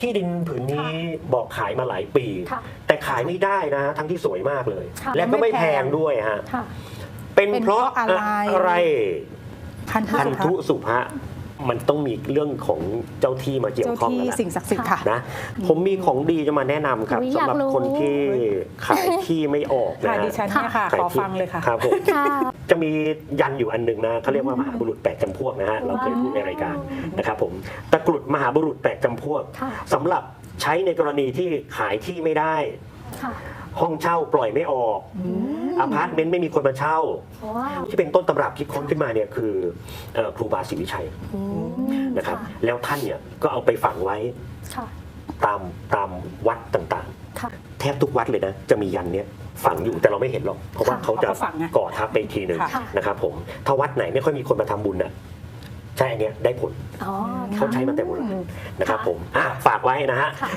ที่ดินผืนนี้บอกขายมาหลายปี ค่ะแต่ขายไม่ได้นะ ทั้งที่สวยมากเลย ค่ะและก็ไม่แพงด้วยฮะค่ะ เป็นเป็นเพราะเพราะอะไรอะไร พันธุพันสุภะธุสุภะมันต้องมีเรื่องของเจ้าที่มาเกี่ยเจ้าวข้องที่แล้วล่ะสิ่งศักดิ์สิทธิ์ค่ะ นะ ผมมีของดีจะมาแนะนำครับอุ๊ยสำหรับอยากรู้ คนที่ขายที่ไม่ออกนะค่ะฮะดิฉันเนี่ยค่ะ ขายขอที่ฟังเลยค่ะ ครับผมค่ะ จะมียันอยู่อันหนึ่งนะเขาเรียกว่ามหาบุรุษแปดจำพวกนะฮะเราเคยพูดในรายการ บุรุษแปดจำพวกค่ะสำหรับใช้ในกรณีที่ขายที่ไม่ได้ค่ะห้องเช่าปล่อยไม่ออกอพาร์ตเมนต์ไม่มีคนมาเช่าว้าวที่เป็นต้นตำรับที่ค้นขึ้นมาเนี่ยคือเอ่อครูบาศรีวิชัยอืมนะครับค่ะแล้วท่านเนี่ยก็เอาไปฝังไว้ค่ะตามตามวัดต่างค่ะๆแทบทุกวัดเลยนะ จะมียันเนี้ยฝังอยู่แต่เราไม่เห็นหรอก เพราะว่าค่ะเขาจะเขาก็ฝังไงก่อทับไปอีกทีหนึ่งค่ะนะครับผมถ้าวัดไหนไม่ค่อยมีคนมาทำบุญน่ะ ใช่อันเนี้ยได้ผลอ๋อเขาค่ะใช้มาแต่โบราณนะครับค่ะผมอะฝากไว้นะฮะค่ะ